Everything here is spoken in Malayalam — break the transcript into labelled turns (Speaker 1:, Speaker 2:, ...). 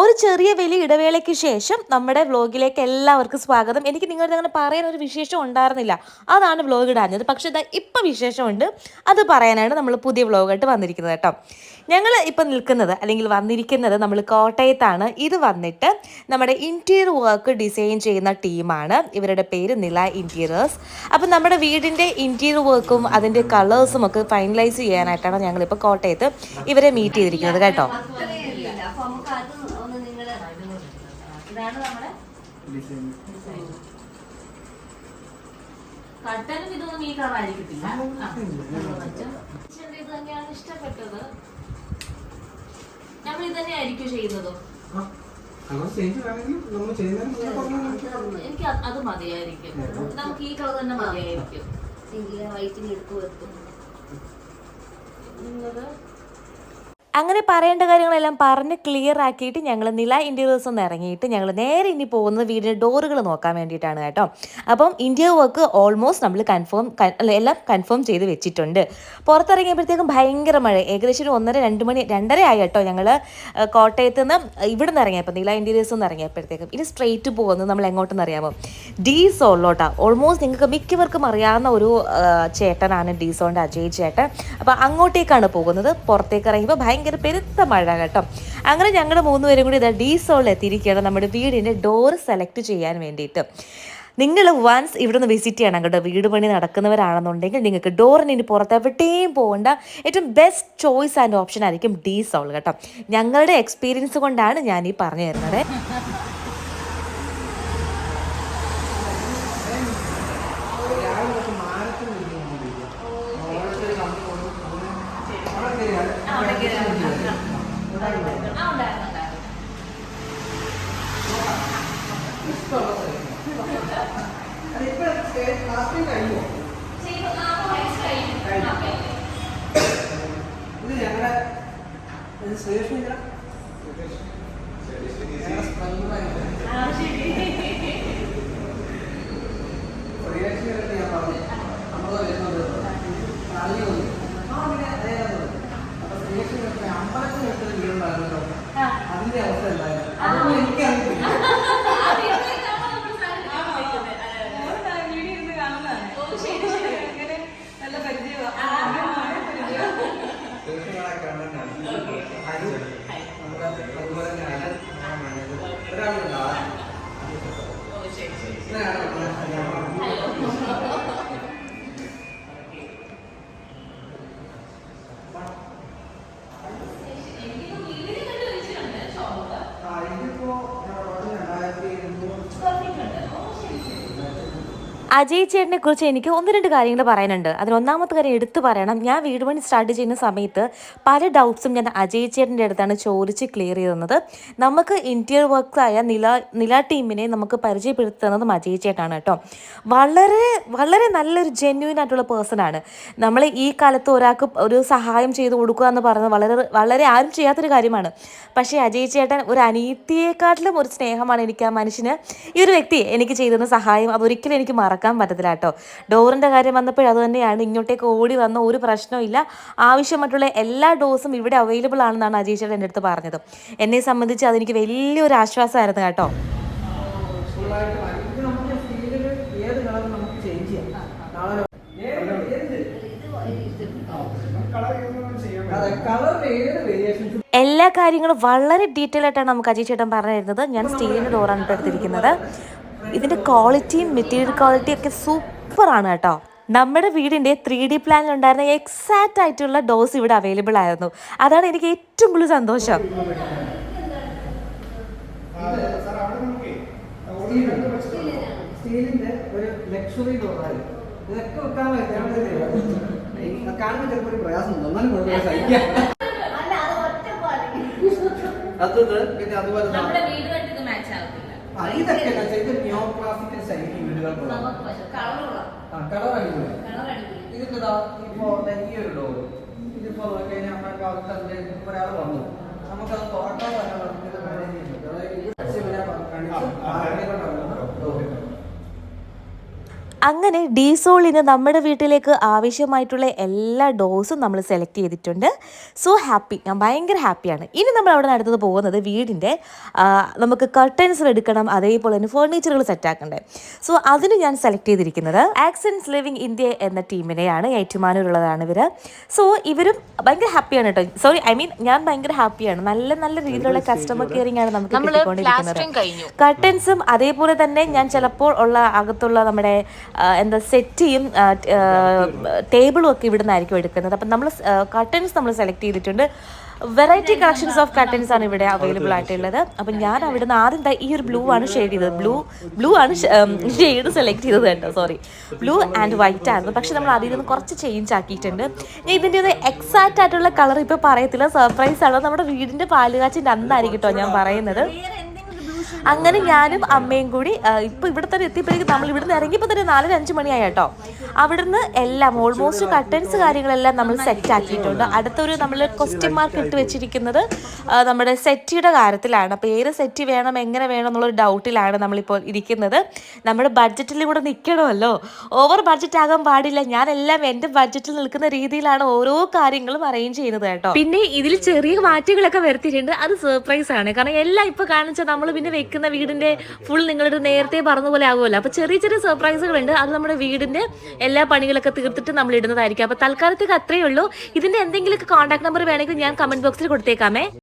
Speaker 1: ഒരു ചെറിയ വലിയ ഇടവേളയ്ക്ക് ശേഷം നമ്മുടെ വ്ലോഗിലേക്ക് എല്ലാവർക്കും സ്വാഗതം. എനിക്ക് നിങ്ങളുടെ അങ്ങനെ പറയാൻ ഒരു വിശേഷം ഉണ്ടായിരുന്നില്ല. അതാണ് വ്ലോഗ് ഇടാഞ്ഞത്. പക്ഷേ ഇതാ ഇപ്പം വിശേഷമുണ്ട്. അത് പറയാനാണ് നമ്മൾ പുതിയ വ്ലോഗായിട്ട് വന്നിരിക്കുന്നത് കേട്ടോ. ഞങ്ങൾ ഇപ്പം നിൽക്കുന്നത് അല്ലെങ്കിൽ വന്നിരിക്കുന്നത് നമ്മൾ കോട്ടയത്താണ്. ഇത് വന്നിട്ട് നമ്മുടെ ഇന്റീരിയർ വർക്ക് ഡിസൈൻ ചെയ്യുന്ന ടീമാണ് ഇവരുടെ പേര് നില ഇന്റീരിയേഴ്സ് അപ്പം നമ്മുടെ വീടിന്റെ ഇന്റീരിയർ വർക്കും അതിന്റെ കളേഴ്സും ഒക്കെ ഫൈനലൈസ് ചെയ്യാനായിട്ടാണ് ഞങ്ങളിപ്പോൾ കോട്ടയത്ത് ഇവരെ മീറ്റ് ചെയ്തിരിക്കുന്നത് കേട്ടോ
Speaker 2: അത്രയില്ല. അപ്പൊ നമുക്ക് അത് ഒന്ന് നിങ്ങൾ ഇതാണ് നമ്മുടെ
Speaker 1: കട്ടനും ഇതൊന്നും ഈ കളറായിരിക്കത്തില്ല ഇത് തന്നെയാണ് ഇഷ്ടപ്പെട്ടത്. നമ്മൾ ഇത് ചെയ്യുന്നതോ.
Speaker 3: നമ്മൾ ചെയ്യുന്നതിന് മുന്നേ
Speaker 1: എനിക്ക് അത് മതിയായിരിക്കും. നമുക്ക് ഈ കളർ തന്നെ മതിയായിരിക്കും.
Speaker 2: വൈറ്റിന് എടുത്തു വെക്കും.
Speaker 1: അങ്ങനെ പറയേണ്ട കാര്യങ്ങളെല്ലാം പറഞ്ഞ് ക്ലിയർ ആക്കിയിട്ട് ഞങ്ങൾ നില ഇന്റീരിയേഴ്സ് ഒന്ന് ഇറങ്ങിയിട്ട് ഞങ്ങൾ നേരെ ഇനി പോകുന്നത് വീടിന്റെ ഡോറുകൾ നോക്കാൻ വേണ്ടിയിട്ടാണ് കേട്ടോ. അപ്പം ഇന്ത്യ വർക്ക് ഓൾമോസ്റ്റ് നമ്മൾ കൺഫേം എല്ലാം കൺഫേം ചെയ്ത് വെച്ചിട്ടുണ്ട്. പുറത്തിറങ്ങിയപ്പോഴത്തേക്കും ഭയങ്കര മഴ. ഏകദേശം ഒരു ഒന്നര രണ്ട് മണി രണ്ടര ആയി കേട്ടോ ഞങ്ങൾ കോട്ടയത്ത് നിന്ന് ഇവിടെ നിന്ന് ഇറങ്ങിയപ്പോൾ നില ഇന്റീരിയേഴ്സ് നിന്ന് ഇറങ്ങിയപ്പോഴത്തേക്കും. ഇനി സ്ട്രെയിറ്റ് പോകുന്നത് നമ്മൾ എങ്ങോട്ടെന്ന് അറിയാമോ? ഡി സോളിലോട്ടാ ഓൾമോസ്റ്റ് നിങ്ങൾക്ക് മിക്കവർക്കും അറിയാവുന്ന ഒരു ചേട്ടനാണ് ഡി സോണിന്റെ അജയ് ചേട്ടൻ. അപ്പോൾ അങ്ങോട്ടേക്കാണ് പോകുന്നത്. പുറത്തേക്ക് ഇറങ്ങിയപ്പോൾ ഭയങ്കര പെരുത്ത മഴ കേട്ടോ. അങ്ങനെ ഞങ്ങൾ മൂന്നുപേരും കൂടി ഇതാ ഡി സോളിൽ എത്തിയിരിക്കുകയാണ് നമ്മുടെ വീടിന്റെ ഡോറ് സെലക്ട് ചെയ്യാൻ വേണ്ടിയിട്ട്. നിങ്ങൾ വൺസ് ഇവിടുന്ന് വിസിറ്റ് ചെയ്യണം കേട്ടോ. വീട് പണി നടക്കുന്നവരാണെന്നുണ്ടെങ്കിൽ നിങ്ങൾക്ക് ഡോറിന് ഇനി പുറത്ത് എവിടെയും പോകേണ്ട. ഏറ്റവും ബെസ്റ്റ് ചോയ്സ് ആൻഡ് ഓപ്ഷൻ ആയിരിക്കും ഡി സോൾ കേട്ടോ. ഞങ്ങളുടെ എക്സ്പീരിയൻസ് കൊണ്ടാണ് ഞാൻ ഈ പറഞ്ഞു തരുന്നത്.
Speaker 3: ഇത് ഞങ്ങളുടെ ഞാൻ പറഞ്ഞു വരുന്നത് അപ്പൊ അമ്പലത്തിൽ വെച്ചത് വീടുണ്ടായിരുന്നല്ലോ അതിന്റെ അവസ്ഥ എന്തായാലും. അതൊന്നും എനിക്കറിയില്ല സ്റ്റേഷനുകളെ കാണാനാണ് അരി നമ്മുടെ അതുപോലെ തന്നെ അലൻ നമ്മുടെ മാനേജർ ഒരാളുണ്ട് ആളെ ഇതാണ് നമ്മുടെ ആ, ഇതിപ്പോ ഞാൻ പറഞ്ഞു രണ്ടായിരത്തി ഇരുന്നൂറ്
Speaker 1: അജയ് ചേട്ടനെ കുറിച്ച് എനിക്ക് ഒന്ന് രണ്ട് കാര്യങ്ങൾ പറയാനുണ്ട്. അതിൽ ഒന്നാമത്തെ കാര്യം എടുത്തു പറയണം. ഞാൻ വീട് പണി സ്റ്റാർട്ട് ചെയ്യുന്ന സമയത്ത് പല ഡൗട്ട്സും ഞാൻ അജയ് ചേട്ടന്റെ അടുത്താണ് ചോദിച്ച് ക്ലിയർ ചെയ്തത് നമുക്ക് ഇന്റീരിയർ വർക്ക്സ് ആയ നില നില ടീമിനെ നമുക്ക് പരിചയപ്പെടുത്തുന്നതും അജയ് ചേട്ടനാണ് കേട്ടോ. വളരെ വളരെ നല്ലൊരു ജെന്യൂൻ ആയിട്ടുള്ള പേഴ്സൺ ആണ്. നമ്മൾ ഈ കാലത്ത് ഒരാൾക്ക് ഒരു സഹായം ചെയ്ത് കൊടുക്കുക എന്ന് പറയുന്നത് വളരെ വളരെ ആരും ചെയ്യാത്തൊരു കാര്യമാണ്. പക്ഷേ അജയ് ചേട്ടൻ ഒരു അനീതിയെക്കാട്ടിലും ഒരു സ്നേഹമാണ് എനിക്ക് ആ മനുഷ്യന്. ഈ ഒരു വ്യക്തി എനിക്ക് ചെയ്തിരുന്ന സഹായം അതൊരിക്കലും എനിക്ക് മറക്കാൻ പറ്റത്തില്ല കേട്ടോ. ഡോറിന്റെ കാര്യം വന്നപ്പോൾ അത് തന്നെയാണ് ഇങ്ങോട്ടേക്ക് ഓടി വന്ന ഒരു പ്രശ്നമില്ല ആവശ്യമായിട്ടുള്ള എല്ലാ ഡോസും ഇവിടെ അവൈലബിൾ ആണെന്നാണ് അജീഷ് എന്റെ അടുത്ത് പറഞ്ഞത്. എന്നെ സംബന്ധിച്ച് അതെനിക്ക് വലിയൊരു ആശ്വാസമായിരുന്നു കേട്ടോ. എല്ലാ കാര്യങ്ങളും വളരെ ഡീറ്റെയിൽ ആയിട്ടാണ് നമുക്ക് അജയ് ചേട്ടൻ പറഞ്ഞു തരുന്നത് ഞാൻ സ്റ്റീലിന്റെ ഡോറാണ് ഇപ്പോൾ എടുത്തിരിക്കുന്നത് ഇതിന്റെ ക്വാളിറ്റിയും മെറ്റീരിയൽ ക്വാളിറ്റിയും ഒക്കെ സൂപ്പറാണ് കേട്ടോ. നമ്മുടെ വീടിന്റെ ത്രീ ഡി പ്ലാനിൽ ഉണ്ടായിരുന്ന എക്സാക്റ്റ് ആയിട്ടുള്ള ഡോസ് ഇവിടെ അവൈലബിൾ ആയിരുന്നു. അതാണ് എനിക്ക് ഏറ്റവും കൂടുതൽ സന്തോഷം.
Speaker 3: സ്റ്റീലിന്റെ ഒരു ലക്ഷറി ഡോറായി ഇതൊക്കെ വെക്കാൻ കാണുമ്പോൾ ചിലപ്പോൾ ഒരു പ്രയാസം സഹിക്കാം.
Speaker 2: അത്
Speaker 3: പിന്നെ അതുപോലെ ഇതൊക്കെ എന്താ വെച്ചാൽ ഇത് ന്യൂ ക്ലാസിക്കൽ ശൈലി വീടുകൾക്കുള്ള
Speaker 2: കളറുള്ള.
Speaker 3: കളർ അടിപൊളി. ഇതിപ്പോ ഇപ്പോ ഈ ഒരു ഡോർ. ഇതിപ്പോ നോക്കിക്കഴിഞ്ഞാൽ നമ്മുടെ കാലത്ത് ഒരാൾ വന്നു. നമുക്കത് തുറക്കാൻ തന്നെ നമുക്കിത് മാനേജ് ചെയ്യാൻ പറ്റും അതായത് ഈ പക്ഷേ ഇവരെ കാണിച്ച് ആരെങ്കിലും ഡോർ
Speaker 1: അങ്ങനെ ഡീസോളിന് നമ്മുടെ വീട്ടിലേക്ക് ആവശ്യമായിട്ടുള്ള എല്ലാ ഡോസും നമ്മൾ സെലക്ട് ചെയ്തിട്ടുണ്ട്. സോ ഹാപ്പി ഞാൻ ഭയങ്കര ഹാപ്പിയാണ് ഇനി നമ്മൾ അവിടെ നിന്ന് അടുത്തത് പോകുന്നത് വീടിന്റെ നമുക്ക് കർട്ടൻസ് എടുക്കണം അതേപോലെ തന്നെ ഫേർണിച്ചറുകൾ സെറ്റാക്കണ്ടേ സോ അതിന് ഞാൻ സെലക്ട് ചെയ്തിരിക്കുന്നത് ആക്സൻസ് ലിവിങ് ഇന്ത്യ എന്ന ടീമിനെയാണ്. ഏറ്റുമാനൂരുള്ളതാണ് ഇവർ സോ ഇവരും ഭയങ്കര ഹാപ്പിയാണ് കേട്ടോ. സോറി ഐ മീൻ ഞാൻ ഭയങ്കര ഹാപ്പിയാണ് നല്ല നല്ല രീതിയിലുള്ള കസ്റ്റമർ കെയറിംഗ് ആണ് നമുക്ക് കിട്ടിക്കൊണ്ടിരിക്കുന്നത്. കർട്ടൻസും അതേപോലെ തന്നെ ഞാൻ ചിലപ്പോൾ ഉള്ള അകത്തുള്ള നമ്മുടെ എന്താ സെറ്റിയും ടേബിളും ഒക്കെ ഇവിടെ നിന്നായിരിക്കും എടുക്കുന്നത്. അപ്പം നമ്മൾ കർട്ടൻസ് നമ്മൾ സെലക്ട് ചെയ്തിട്ടുണ്ട്. വെറൈറ്റി കളക്ഷൻസ് ഓഫ് കർട്ടൻസ് ആണ് ഇവിടെ അവൈലബിൾ ആയിട്ടുള്ളത്. അപ്പം ഞാൻ അവിടുന്ന് ആദ്യം ഈ ഒരു ബ്ലൂ ആണ് ഷെയ്ഡ് ചെയ്തത്. ബ്ലൂ ബ്ലൂ ആണ് ഷെയ്ഡ് സെലക്ട് ചെയ്തത് കേട്ടോ സോറി ബ്ലൂ ആൻഡ് വൈറ്റ് ആയിരുന്നു. പക്ഷെ നമ്മൾ അതിൽ നിന്ന് കുറച്ച് ചേഞ്ച് ആക്കിയിട്ടുണ്ട്. ഞാൻ ഇതിന്റെ ഒരു എക്സാക്റ്റ് ആയിട്ടുള്ള കളർ ഇപ്പോൾ പറയത്തില്ല. സർപ്രൈസ് ആണ്. നമ്മുടെ വീടിന്റെ പാലുകാച്ചിന്റെ അന്നായിരിക്കും കേട്ടോ ഞാൻ പറയുന്നത്. അങ്ങനെ ഞാനും അമ്മയും കൂടി ഇപ്പോൾ ഇപ്പൊ ഇവിടെ തന്നെ എത്തിയപ്പോഴേക്കും നമ്മൾ ഇവിടുന്ന് ഇറങ്ങിയപ്പോൾ തന്നെ നാലര അഞ്ച് മണിയായി കേട്ടോ. അവിടുന്ന് എല്ലാം ഓൾമോസ്റ്റ് കട്ടൻസ് കാര്യങ്ങളെല്ലാം നമ്മൾ സെറ്റ് ആക്കിയിട്ടുണ്ട്. അടുത്തൊരു നമ്മൾ ക്വസ്റ്റ്യൻ മാർക്ക് ഇട്ട് വെച്ചിരിക്കുന്നത് നമ്മുടെ സെറ്റിയുടെ കാര്യത്തിലാണ്. അപ്പോൾ ഏത് സെറ്റ് വേണം എങ്ങനെ വേണം എന്നുള്ളൊരു ഡൗട്ടിലാണ് നമ്മളിപ്പോൾ ഇരിക്കുന്നത്. നമ്മുടെ ബഡ്ജറ്റിൽ കൂടെ നിൽക്കണമല്ലോ ഓവർ ബഡ്ജറ്റ് ആകാൻ പാടില്ല. ഞാൻ എല്ലാം എന്റെ ബഡ്ജറ്റിൽ നിൽക്കുന്ന രീതിയിലാണ് ഓരോ കാര്യങ്ങളും അറേഞ്ച് ചെയ്യുന്നത് കേട്ടോ. പിന്നെ ഇതിൽ ചെറിയ മാറ്റങ്ങളൊക്കെ വരുത്തിയിട്ടുണ്ട്. അത് സർപ്രൈസ് ആണ്. കാരണം എല്ലാം ഇപ്പോൾ കാണിച്ചാൽ നമ്മൾ പിന്നെ വെക്കുന്ന വീടിന്റെ ഫുൾ നിങ്ങളൊരു നേരത്തെ പറഞ്ഞ പോലെ ആകുമല്ലോ. അപ്പൊ ചെറിയ ചെറിയ സർപ്രൈസുകൾ ഉണ്ട് അത് നമ്മുടെ വീടിന്റെ എല്ലാ പണികളൊക്കെ തീർത്തിട്ട് നമ്മൾ ഇടുന്നതായിരിക്കും. അപ്പൊ തൽക്കാലത്തേക്ക് അത്രയേ ഉള്ളൂ. ഇതിന്റെ എന്തെങ്കിലുമൊക്കെ കോൺടാക്ട് നമ്പർ വേണമെങ്കിൽ ഞാൻ കമന്റ് ബോക്സിൽ കൊടുത്തേക്കാമേ.